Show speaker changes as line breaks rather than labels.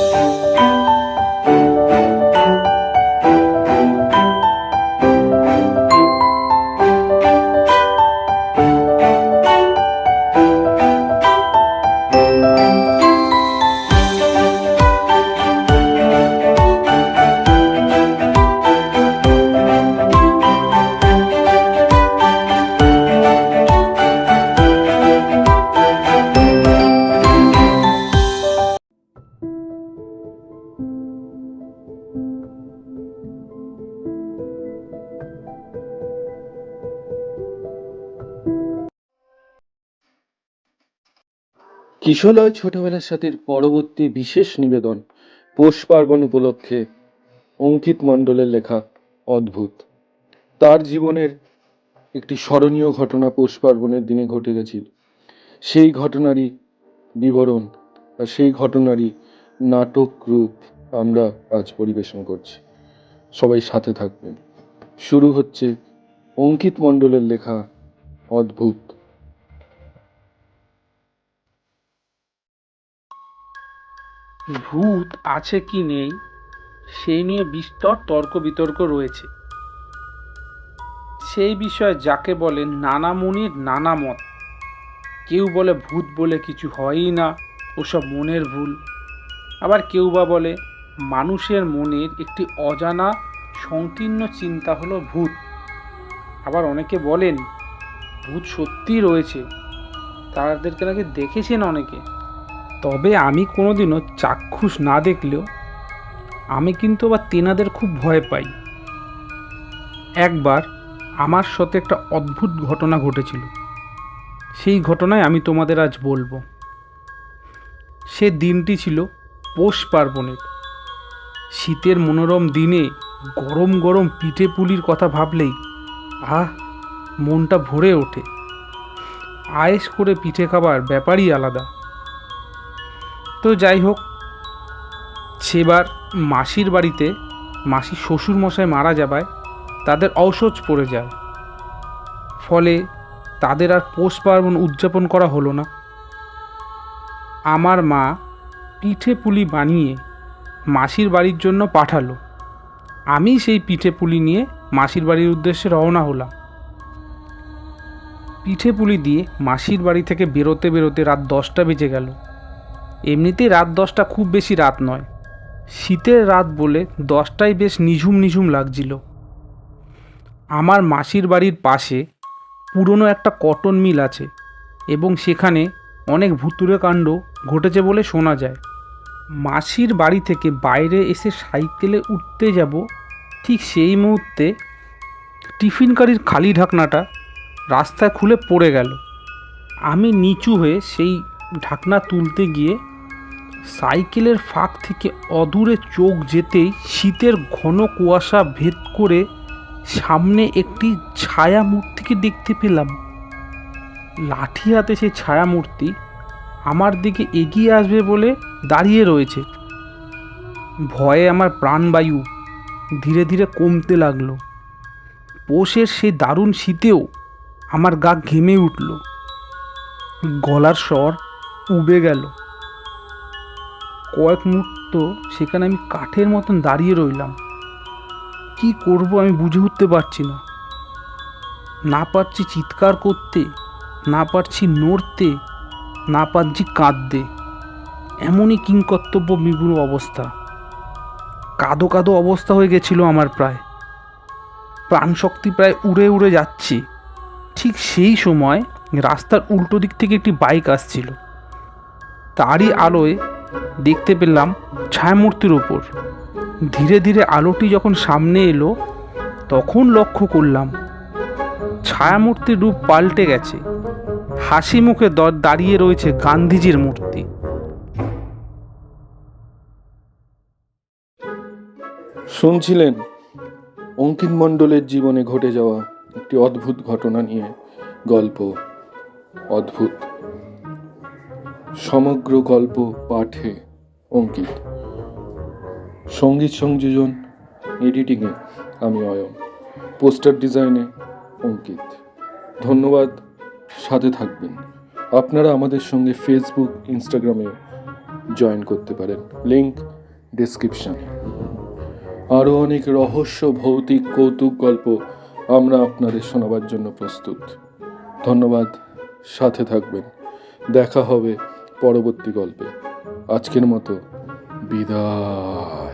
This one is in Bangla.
Música কিশলয় ছোটবেলার সাথীর পরবর্তী বিশেষ নিবেদন, পৌষ পার্বণ উপলক্ষে অঙ্কিত মণ্ডলের লেখা অদ্ভুত। তার জীবনের একটি স্মরণীয় ঘটনা পৌষ পার্বণের দিনে ঘটে গেছিল। সেই ঘটনারই বিবরণ আর সেই ঘটনারই নাটক রূপ আমরা আজ পরিবেশন করছি। সবাই সাথে থাকবেন। শুরু হচ্ছে অঙ্কিত মণ্ডলের লেখা অদ্ভুত।
ভূত আছে কি নেই, সেই নিয়ে বিস্তর তর্ক বিতর্ক রয়েছে। সেই বিষয়ে যাকে বলে নানা মুনির, নানা মত। কেউ বলে ভূত বলে কিছু হয়ই না, ওসব মনের ভুল। আবার কেউ বা বলে মানুষের মনের একটি অজানা, সংকীর্ণ চিন্তা হলো ভূত। আবার অনেকে বলেন, ভূত সত্যিই রয়েছে। তাদেরকে নাকি দেখেছেন অনেকে? তবে আমি কোনোদিনও চাক্ষুষ না দেখলেও আমি কিন্তু আবার তেনাদের খুব ভয় পাই। একবার আমার সাথে একটা অদ্ভুত ঘটনা ঘটেছিল। সেই ঘটনায় আমি তোমাদের আজ বলব। সে দিনটি ছিল পৌষ পার্বণের। শীতের মনোরম দিনে গরম গরম পিঠে পুলির কথা ভাবলেই আহ, মনটা ভরে ওঠে। আয়েস করে পিঠে খাবার ব্যাপারই আলাদা। তো যাই হোক, সেবার মাসির বাড়িতে মাসি শ্বশুর মশাই মারা যাবায়, তাদের ঔষধ পড়ে যায়। ফলে তাদের আর পৌষ পার্বণ উদযাপন করা হলো না। আমার মা পিঠে পুলি বানিয়ে মাসির বাড়ির জন্য পাঠালো। আমি সেই পিঠে পুলি নিয়ে মাসির বাড়ির উদ্দেশ্যে রওনা হলাম। পিঠে পুলি দিয়ে মাসির বাড়ি থেকে বেরোতে বেরোতে রাত দশটা বেজে গেল। এমনিতেই রাত দশটা খুব বেশি রাত নয়। শীতের রাত বলে দশটায় বেশ নিঝুম নিঝুম লাগছিল। আমার মাসির বাড়ির পাশে পুরনো একটা কটন মিল আছে এবং সেখানে অনেক ভুতুরে কাণ্ড ঘটেছে বলে শোনা যায়। মাসির বাড়ি থেকে বাইরে এসে সাইকেলে উঠতে যাব ঠিক সেই মুহূর্তে টিফিন খালি ঢাকনাটা রাস্তায় খুলে পড়ে গেল। আমি নিচু হয়ে সেই ঢাকনা তুলতে গিয়ে সাইকেলের ফাঁক থেকে অদূরে চোখ যেতেই শীতের ঘন কুয়াশা ভেদ করে সামনে একটি ছায়া মূর্তিকে দেখতে পেলাম। লাঠি হাতে সেই ছায়া মূর্তি আমার দিকে এগিয়ে আসবে বলে দাঁড়িয়ে রয়েছে। ভয়ে আমার প্রাণবায়ু ধীরে ধীরে কমতে লাগল। পোষের সেই দারুণ শীতেও আমার গা ঘেমে উঠল। গলার স্বর উবে গেল। কয়েক মুহূর্ত সেখানে আমি কাঠের মতন দাঁড়িয়ে রইলাম। কি করব আমি বুঝে উঠতে পারছি না। না পারছি চিৎকার করতে, না পারছি নড়তে, না পারছি কাঁদতে। এমনই কিংকর্তব্য বিপুল অবস্থা। কাদো কাদো অবস্থা হয়ে গেছিল আমার প্রায়। প্রাণশক্তি প্রায় উড়ে উড়ে যাচ্ছি। ঠিক সেই সময় রাস্তার উল্টো দিক থেকে একটি বাইক আসছিল। তারই আলোয় দেখতে পেলাম ছায়ামূর্তির ওপর। ধীরে ধীরে আলোটি যখন সামনে এলো, তখন লক্ষ্য করলাম, ছায়ামূর্তির রূপ পাল্টে গেছে। হাসি মুখে দাঁড়িয়ে রয়েছে গান্ধীজির মূর্তি।
শুনছিলেন? অঙ্কিত মণ্ডলের জীবনে ঘটে যাওয়া একটি অদ্ভুত ঘটনা নিয়ে গল্প। অদ্ভুত। সমগ্র গল্প পাঠে অঙ্কিত। সংগীত সংযোজন, এডিটিংয়ে আমি অয়ন। পোস্টার ডিজাইনে অঙ্কিত। ধন্যবাদ, সাথে থাকবেন। আপনারা আমাদের সঙ্গে ফেসবুক, ইনস্টাগ্রামে জয়েন করতে পারেন। Link description. আরও অনেক রহস্য, ভৌতিক, কৌতুক গল্প আমরা আপনাদের শোনাবার জন্য প্রস্তুত। ধন্যবাদ, সাথে থাকবেন। দেখা হবে পরবর্তী গল্পে। আজকের মতো বিদায়।